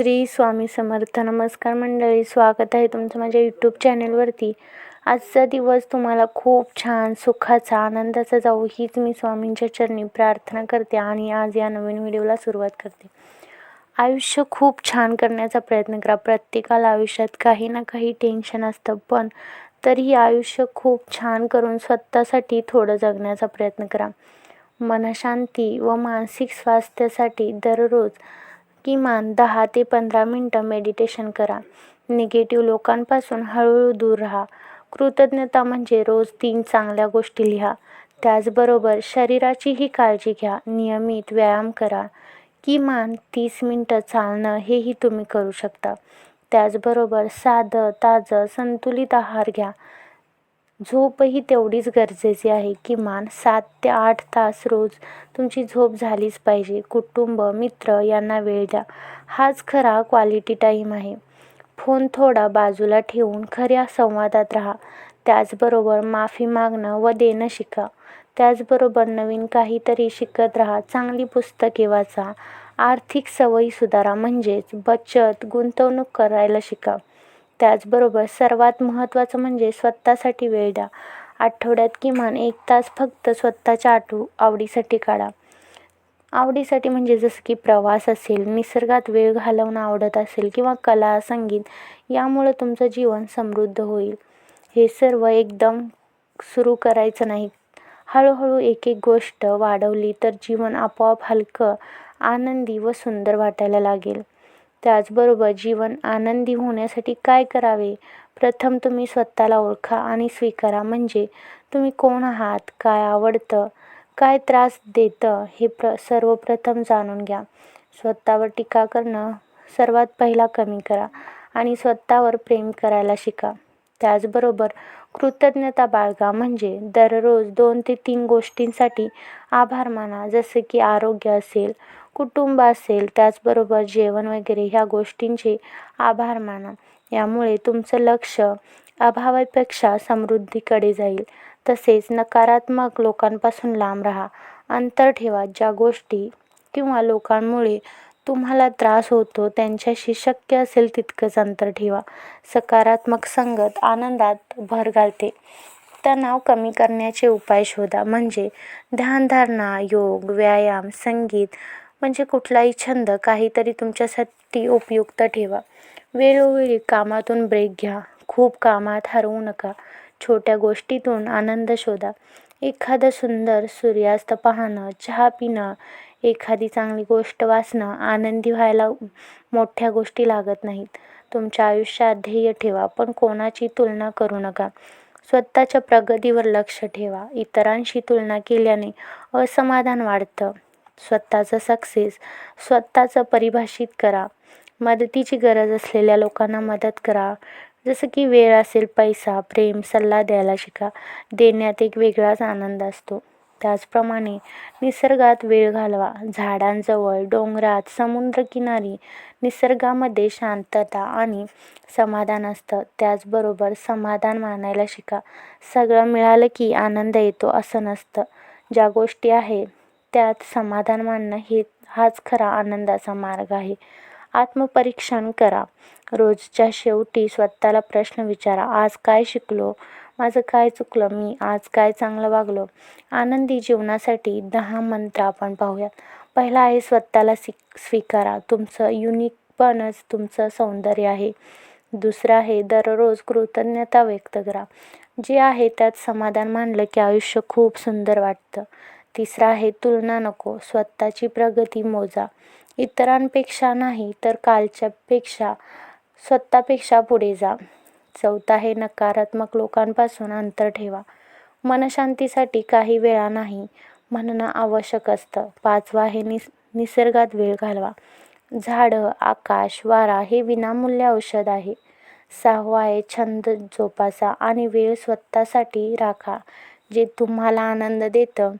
श्री स्वामी समर्थ नमस्कार मंडळी स्वागत आहे तुमचं माझ्या यूट्यूब चॅनेलवरती आजचा दिवस तुम्हाला खूप छान सुखाचा आनंदाचा जाऊ हीच मी स्वामींच्या चरणी प्रार्थना करते आणि आज या नवीन व्हिडिओला सुरुवात करते. आयुष्य खूप छान करण्याचा प्रयत्न करा. प्रत्येकाला आयुष्यात काही ना काही टेन्शन असतं पण तरीही आयुष्य खूप छान करून स्वतःसाठी थोडं जगण्याचा प्रयत्न करा. मनशांती व मानसिक स्वास्थ्यासाठी दररोज किमान दहा ते पंधरा मिनटं मेडिटेशन करा. निगेटिव्ह लोकांपासून हळूहळू दूर राहा. कृतज्ञता म्हणजे रोज तीन चांगल्या गोष्टी लिहा. त्याचबरोबर शरीराचीही काळजी घ्या. नियमित व्यायाम करा. किमान तीस मिनटं चालणं हेही तुम्ही करू शकता. त्याचबरोबर साधं ताजं संतुलित आहार घ्या. झोपही तेवढीच गरजेची आहे किमान सात ते आठ तास रोज तुमची झोप झालीच पाहिजे. कुटुंब मित्र यांना वेळ द्या. हाच खरा क्वालिटी टाईम आहे. फोन थोडा बाजूला ठेवून खऱ्या संवादात राहा. त्याचबरोबर माफी मागणं व देणं शिका. त्याचबरोबर नवीन काहीतरी शिकत राहा. चांगली पुस्तके वाचा. आर्थिक सवयी सुधारा. म्हणजेच बचत गुंतवणूक करायला शिका. त्याचबरोबर सर्वात महत्त्वाचं म्हणजे स्वतःसाठी वेळ द्या. आठवड्यात किमान एक तास फक्त स्वतःच्या आठव आवडीसाठी काढा. आवडीसाठी म्हणजे जसं की प्रवास असेल निसर्गात वेळ घालवणं आवडत असेल किंवा कला संगीत यामुळं तुमचं जीवन समृद्ध होईल. हे सर्व एकदम सुरू करायचं नाही. हळूहळू एक एक गोष्ट वाढवली तर जीवन आपोआप हलकं आनंदी व सुंदर वाटायला लागेल. त्याचबरोबर जीवन आनंदी होण्यासाठी काय करावे? प्रथम तुम्ही स्वतःला ओळखा आणि स्वीकारा. म्हणजे तुम्ही कोण आहात? काय आवडतं? काय त्रास देतं? हे प्र सर्वप्रथम जाणून घ्या. स्वतःवर टीका करणं सर्वात पहिला कमी करा आणि स्वतःवर प्रेम करायला शिका. त्याचबरोबर कृतज्ञता बाळगा. म्हणजे दररोज दोन ते तीन गोष्टींसाठी आभार माना. जसे की आरोग्य असेल कुटुंब असेल त्याचबरोबर जेवण वगैरे ह्या गोष्टींचे आभार माना. यामुळे तुमचं लक्ष अभावापेक्षा समृद्धीकडे जाईल. तसेच नकारात्मक लोकांपासून लांब राहा. अंतर ठेवा. ज्या गोष्टी किंवा लोकांमुळे तुम्हाला त्रास होतो त्यांच्याशी शक्य असेल तितकंच अंतर ठेवा. सकारात्मक संगत आनंदात भर घालते. तणाव कमी करण्याचे उपाय शोधा. म्हणजे ध्यानधारणा योग व्यायाम संगीत म्हणजे कुठलाही छंद काहीतरी तुमच्यासाठी उपयुक्त ठेवा. वेळोवेळी कामातून ब्रेक घ्या. खूप कामात हरवू नका. छोट्या गोष्टीतून आनंद शोधा. एखादं सुंदर सूर्यास्त पाहणं चहा पिणं एखादी चांगली गोष्ट वाचणं आनंदी व्हायला मोठ्या गोष्टी लागत नाहीत. तुमच्या आयुष्यात ध्येय ठेवा पण कोणाची तुलना करू नका. स्वतःच्या प्रगतीवर लक्ष ठेवा. इतरांशी तुलना केल्याने असमाधान वाढतं. स्वतःचं सक्सेस स्वतःचं परिभाषित करा. मदतीची गरज असलेल्या लोकांना मदत करा. जसं की वेळ असेल पैसा प्रेम सल्ला द्यायला शिका. देण्यात एक वेगळाच आनंद असतो. त्याचप्रमाणे निसर्गात वेळ घालवा. झाडांजवळ डोंगरात समुद्रकिनारी निसर्गामध्ये शांतता आणि समाधान असतं. त्याचबरोबर समाधान मानायला शिका. सगळं मिळालं की आनंद येतो असं नसतं. ज्या गोष्टी आहे त्यात समाधान मानणं हे हाच खरा आनंदाचा मार्ग आहे. आत्मपरीक्षण करा. रोजच्या शेवटी स्वतःला प्रश्न विचारा आज काय शिकलो? माझं काय चुकलं? मी आज काय चांगलं वागलो? आनंदी जीवनासाठी दहा मंत्र आपण पाहूयात. पहिला आहे स्वतःला सिक स्वीकारा. तुमचं युनिकपणच तुमचं सौंदर्य आहे. दुसरं आहे दररोज कृतज्ञता व्यक्त करा. जे आहे त्यात समाधान मानलं की आयुष्य खूप सुंदर वाटतं. तिसरा आहे तुलना नको स्वतःची प्रगती मोजा. इतरांपेक्षा नाही तर कालच्यापेक्षा स्वतःपेक्षा पुढे जा. चौथा आहे नकारात्मक लोकांपासून अंतर ठेवा. मनशांतीसाठी काही वेळा नाही म्हणणं आवश्यक असतं. पाचवा आहे निस निसर्गात वेळ घालवा. झाडं आकाश वारा हे विनामूल्य औषध आहे. सहावा आहे छंद जोपासा आणि वेळ स्वतःसाठी राखा जे तुम्हाला आनंद देतं.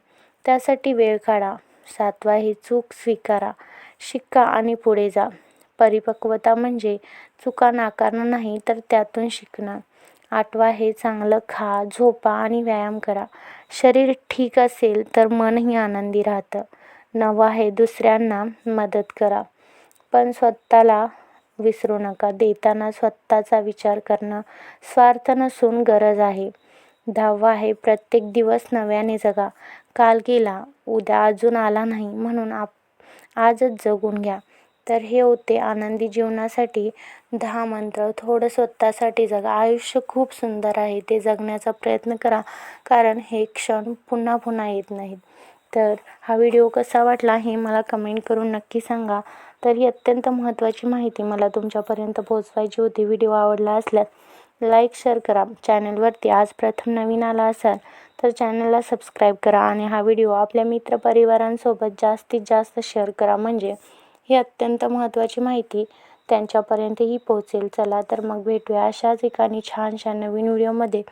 त्यासाठी वेळ काढा. सातवा ही चूक स्वीकारा. शिका आणि पुढे जा. परिपक्वता म्हणजे चुका नाकारणं नाही तर त्यातून शिकणं आठवा हे चांगलं खा झोपा आणि व्यायाम करा. शरीर ठीक असेल तर मनही आनंदी राहतं. नववा हे दुसऱ्यांना मदत करा. पण स्वतःला विसरू नका. देताना स्वतःचा विचार करणं स्वार्थ नसून गरज आहे. दहावा आहे प्रत्येक दिवस नव्याने जगा. काल गेला उद्या अजून आला नाही म्हणून आप आजच जगून घ्या. तर हे होते आनंदी जीवनासाठी दहा मंत्र. थोडं स्वतःसाठी जगा. आयुष्य खूप सुंदर आहे. ते जगण्याचा प्रयत्न करा. कारण हे क्षण पुन्हा पुन्हा येत नाहीत. तर हा व्हिडिओ कसा वाटला हे मला कमेंट करून नक्की सांगा. तर ही अत्यंत महत्त्वाची माहिती मला तुमच्यापर्यंत पोहोचवायची होती. व्हिडिओ आवडला असल्यास लाईक शेअर करा. चॅनलवरती आज प्रथम नवीन आला असाल तर चॅनलला सबस्क्राईब करा आणि हा व्हिडिओ आपल्या मित्रपरिवारांसोबत जास्तीत जास्त शेअर करा. म्हणजे ही अत्यंत महत्त्वाची माहिती त्यांच्यापर्यंतही पोहोचेल. चला तर मग भेटूया अशाच एकाने छानशा नवीन व्हिडिओमध्ये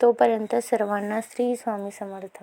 तोपर्यंत सर्वांना श्री स्वामी समर्थ.